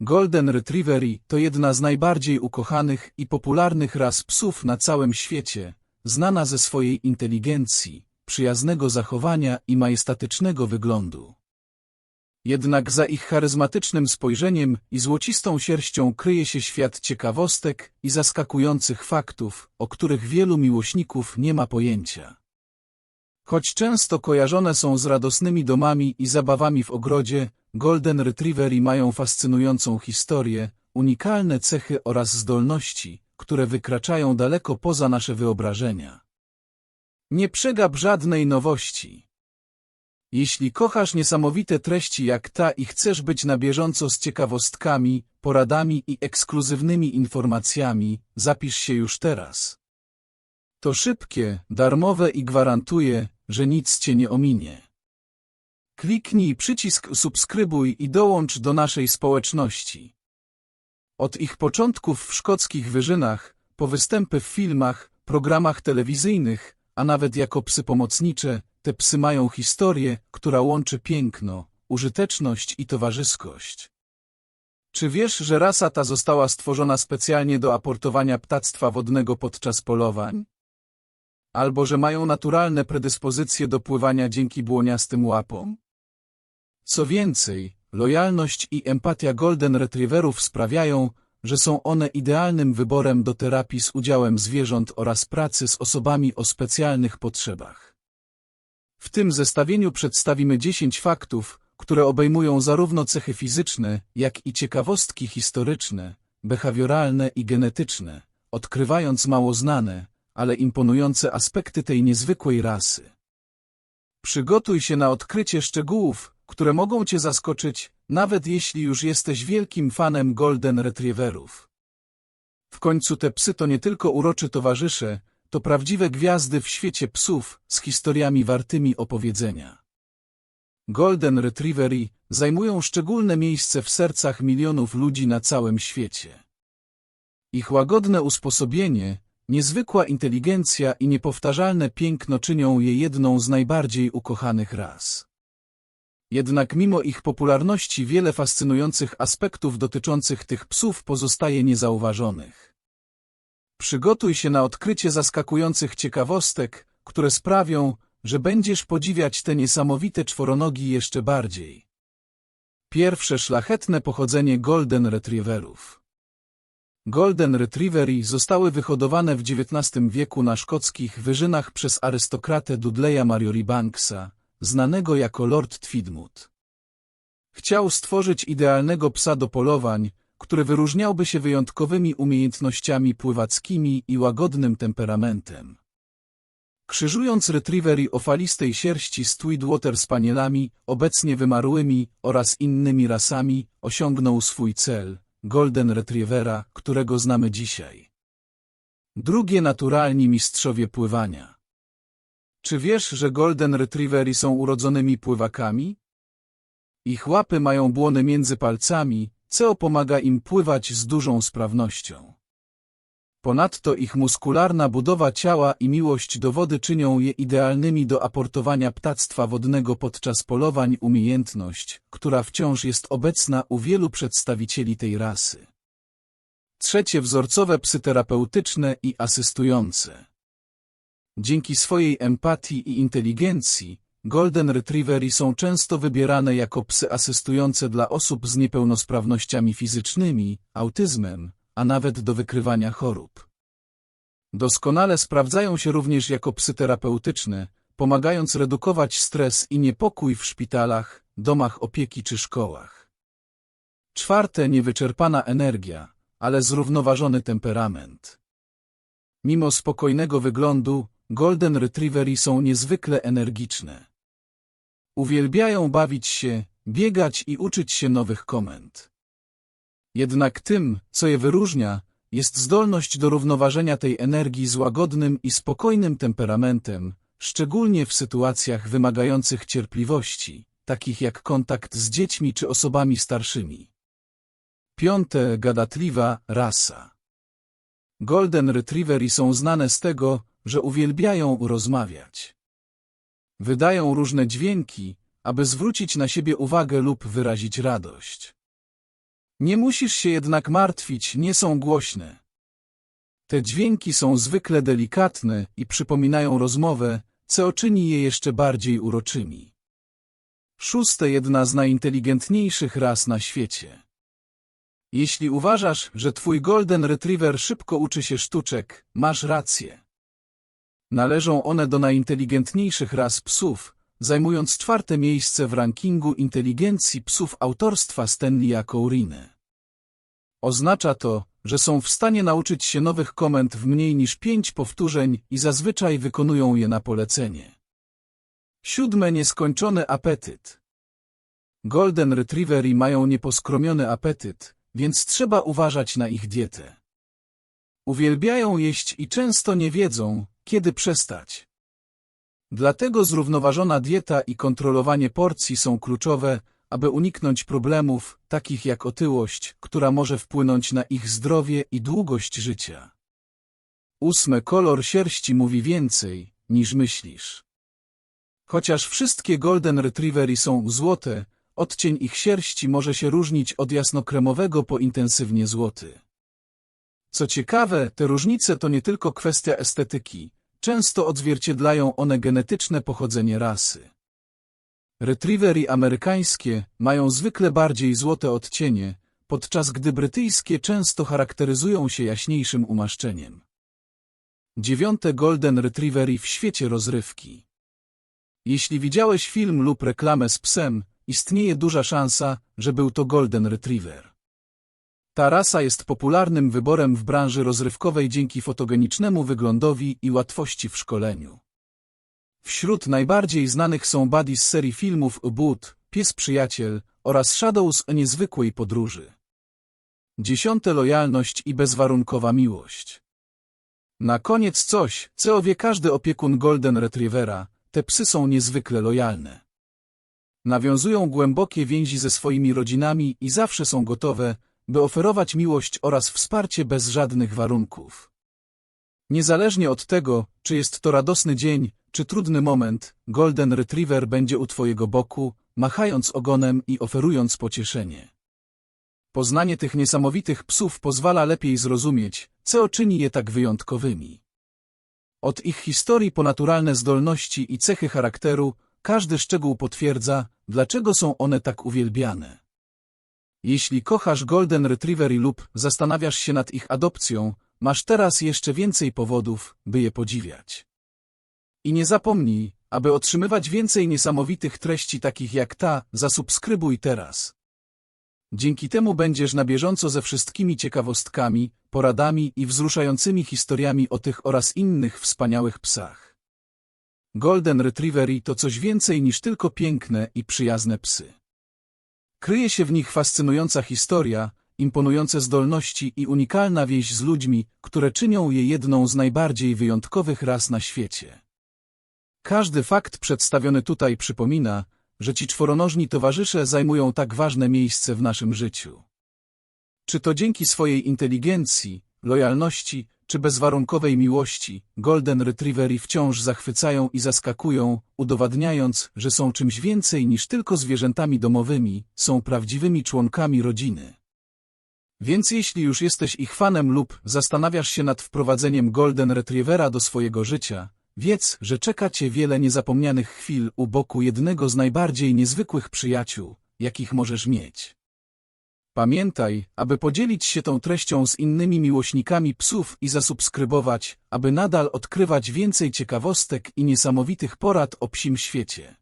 Golden Retrieveri to jedna z najbardziej ukochanych i popularnych ras psów na całym świecie, znana ze swojej inteligencji, przyjaznego zachowania i majestatycznego wyglądu. Jednak za ich charyzmatycznym spojrzeniem i złocistą sierścią kryje się świat ciekawostek i zaskakujących faktów, o których wielu miłośników nie ma pojęcia. Choć często kojarzone są z radosnymi domami i zabawami w ogrodzie, Golden Retrieveri mają fascynującą historię, unikalne cechy oraz zdolności, które wykraczają daleko poza nasze wyobrażenia. Nie przegap żadnej nowości. Jeśli kochasz niesamowite treści jak ta i chcesz być na bieżąco z ciekawostkami, poradami i ekskluzywnymi informacjami, zapisz się już teraz. To szybkie, darmowe i gwarantuję, że nic cię nie ominie. Kliknij przycisk subskrybuj i dołącz do naszej społeczności. Od ich początków w szkockich wyżynach, po występy w filmach, programach telewizyjnych, a nawet jako psy pomocnicze, te psy mają historię, która łączy piękno, użyteczność i towarzyskość. Czy wiesz, że rasa ta została stworzona specjalnie do aportowania ptactwa wodnego podczas polowań? Albo że mają naturalne predyspozycje do pływania dzięki błoniastym łapom? Co więcej, lojalność i empatia Golden Retrieverów sprawiają, że są one idealnym wyborem do terapii z udziałem zwierząt oraz pracy z osobami o specjalnych potrzebach. W tym zestawieniu przedstawimy 10 faktów, które obejmują zarówno cechy fizyczne, jak i ciekawostki historyczne, behawioralne i genetyczne, odkrywając mało znane, ale imponujące aspekty tej niezwykłej rasy. Przygotuj się na odkrycie szczegółów, które mogą Cię zaskoczyć, nawet jeśli już jesteś wielkim fanem Golden Retrieverów. W końcu te psy to nie tylko uroczy towarzysze, to prawdziwe gwiazdy w świecie psów z historiami wartymi opowiedzenia. Golden Retrieveri zajmują szczególne miejsce w sercach milionów ludzi na całym świecie. Ich łagodne usposobienie, niezwykła inteligencja i niepowtarzalne piękno czynią je jedną z najbardziej ukochanych ras. Jednak mimo ich popularności wiele fascynujących aspektów dotyczących tych psów pozostaje niezauważonych. Przygotuj się na odkrycie zaskakujących ciekawostek, które sprawią, że będziesz podziwiać te niesamowite czworonogi jeszcze bardziej. Pierwsze szlachetne pochodzenie Golden Retrieverów Golden Retrieveri zostały wyhodowane w XIX wieku na szkockich wyżynach przez arystokratę Dudleya Marjoribanksa, znanego jako Lord Tweedmouth. Chciał stworzyć idealnego psa do polowań, który wyróżniałby się wyjątkowymi umiejętnościami pływackimi i łagodnym temperamentem. Krzyżując retrieveri o falistej sierści z Tweedwater Spanielami, obecnie wymarłymi, oraz innymi rasami, osiągnął swój cel, Golden Retrievera, którego znamy dzisiaj. Drugie naturalni mistrzowie pływania. Czy wiesz, że Golden Retrieveri są urodzonymi pływakami? Ich łapy mają błony między palcami, co pomaga im pływać z dużą sprawnością. Ponadto ich muskularna budowa ciała i miłość do wody czynią je idealnymi do aportowania ptactwa wodnego podczas polowań umiejętność, która wciąż jest obecna u wielu przedstawicieli tej rasy. Trzecie wzorcowe psy terapeutyczne i asystujące. Dzięki swojej empatii i inteligencji, Golden Retrieveri są często wybierane jako psy asystujące dla osób z niepełnosprawnościami fizycznymi, autyzmem, a nawet do wykrywania chorób. Doskonale sprawdzają się również jako psy terapeutyczne, pomagając redukować stres i niepokój w szpitalach, domach opieki czy szkołach. Czwarte niewyczerpana energia, ale zrównoważony temperament. Mimo spokojnego wyglądu, Golden Retrieveri są niezwykle energiczne. Uwielbiają bawić się, biegać i uczyć się nowych komend. Jednak tym, co je wyróżnia, jest zdolność do równoważenia tej energii z łagodnym i spokojnym temperamentem, szczególnie w sytuacjach wymagających cierpliwości, takich jak kontakt z dziećmi czy osobami starszymi. Piąte, gadatliwa rasa. Golden Retrieveri są znane z tego, że uwielbiają rozmawiać. Wydają różne dźwięki, aby zwrócić na siebie uwagę lub wyrazić radość. Nie musisz się jednak martwić, nie są głośne. Te dźwięki są zwykle delikatne i przypominają rozmowę, co czyni je jeszcze bardziej uroczymi. Szóste jedna z najinteligentniejszych ras na świecie. Jeśli uważasz, że twój Golden Retriever szybko uczy się sztuczek, masz rację. Należą one do najinteligentniejszych ras psów, zajmując czwarte miejsce w rankingu inteligencji psów autorstwa Stanleya Courine. Oznacza to, że są w stanie nauczyć się nowych komend w mniej niż pięć powtórzeń i zazwyczaj wykonują je na polecenie. Siódme nieskończony apetyt. Golden Retrievery mają nieposkromiony apetyt, więc trzeba uważać na ich dietę. Uwielbiają jeść i często nie wiedzą, kiedy przestać. Dlatego zrównoważona dieta i kontrolowanie porcji są kluczowe, aby uniknąć problemów, takich jak otyłość, która może wpłynąć na ich zdrowie i długość życia. Ósme kolor sierści mówi więcej, niż myślisz. Chociaż wszystkie Golden Retrievery są złote, odcień ich sierści może się różnić od jasnokremowego po intensywnie złoty. Co ciekawe, te różnice to nie tylko kwestia estetyki, często odzwierciedlają one genetyczne pochodzenie rasy. Retrievery amerykańskie mają zwykle bardziej złote odcienie, podczas gdy brytyjskie często charakteryzują się jaśniejszym umaszczeniem. Dziewiąte Golden Retrievery w świecie rozrywki. Jeśli widziałeś film lub reklamę z psem, istnieje duża szansa, że był to Golden Retriever. Ta rasa jest popularnym wyborem w branży rozrywkowej dzięki fotogenicznemu wyglądowi i łatwości w szkoleniu. Wśród najbardziej znanych są buddy z serii filmów Boot, Pies Przyjaciel oraz Shadows niezwykłej podróży. Dziesiąte lojalność i bezwarunkowa miłość. Na koniec coś, co wie każdy opiekun Golden Retrievera, te psy są niezwykle lojalne. Nawiązują głębokie więzi ze swoimi rodzinami i zawsze są gotowe, by oferować miłość oraz wsparcie bez żadnych warunków. Niezależnie od tego, czy jest to radosny dzień, czy trudny moment, Golden Retriever będzie u Twojego boku, machając ogonem i oferując pocieszenie. Poznanie tych niesamowitych psów pozwala lepiej zrozumieć, co czyni je tak wyjątkowymi. Od ich historii po naturalne zdolności i cechy charakteru, każdy szczegół potwierdza, dlaczego są one tak uwielbiane. Jeśli kochasz Golden Retrievery lub zastanawiasz się nad ich adopcją, masz teraz jeszcze więcej powodów, by je podziwiać. I nie zapomnij, aby otrzymywać więcej niesamowitych treści takich jak ta, zasubskrybuj teraz. Dzięki temu będziesz na bieżąco ze wszystkimi ciekawostkami, poradami i wzruszającymi historiami o tych oraz innych wspaniałych psach. Golden Retrievery to coś więcej niż tylko piękne i przyjazne psy. Kryje się w nich fascynująca historia, imponujące zdolności i unikalna więź z ludźmi, które czynią je jedną z najbardziej wyjątkowych ras na świecie. Każdy fakt przedstawiony tutaj przypomina, że ci czworonożni towarzysze zajmują tak ważne miejsce w naszym życiu. Czy to dzięki swojej inteligencji, lojalności, czy bezwarunkowej miłości, Golden Retrievery wciąż zachwycają i zaskakują, udowadniając, że są czymś więcej niż tylko zwierzętami domowymi, są prawdziwymi członkami rodziny. Więc jeśli już jesteś ich fanem lub zastanawiasz się nad wprowadzeniem Golden Retrievera do swojego życia, wiedz, że czeka cię wiele niezapomnianych chwil u boku jednego z najbardziej niezwykłych przyjaciół, jakich możesz mieć. Pamiętaj, aby podzielić się tą treścią z innymi miłośnikami psów i zasubskrybować, aby nadal odkrywać więcej ciekawostek i niesamowitych porad o psim świecie.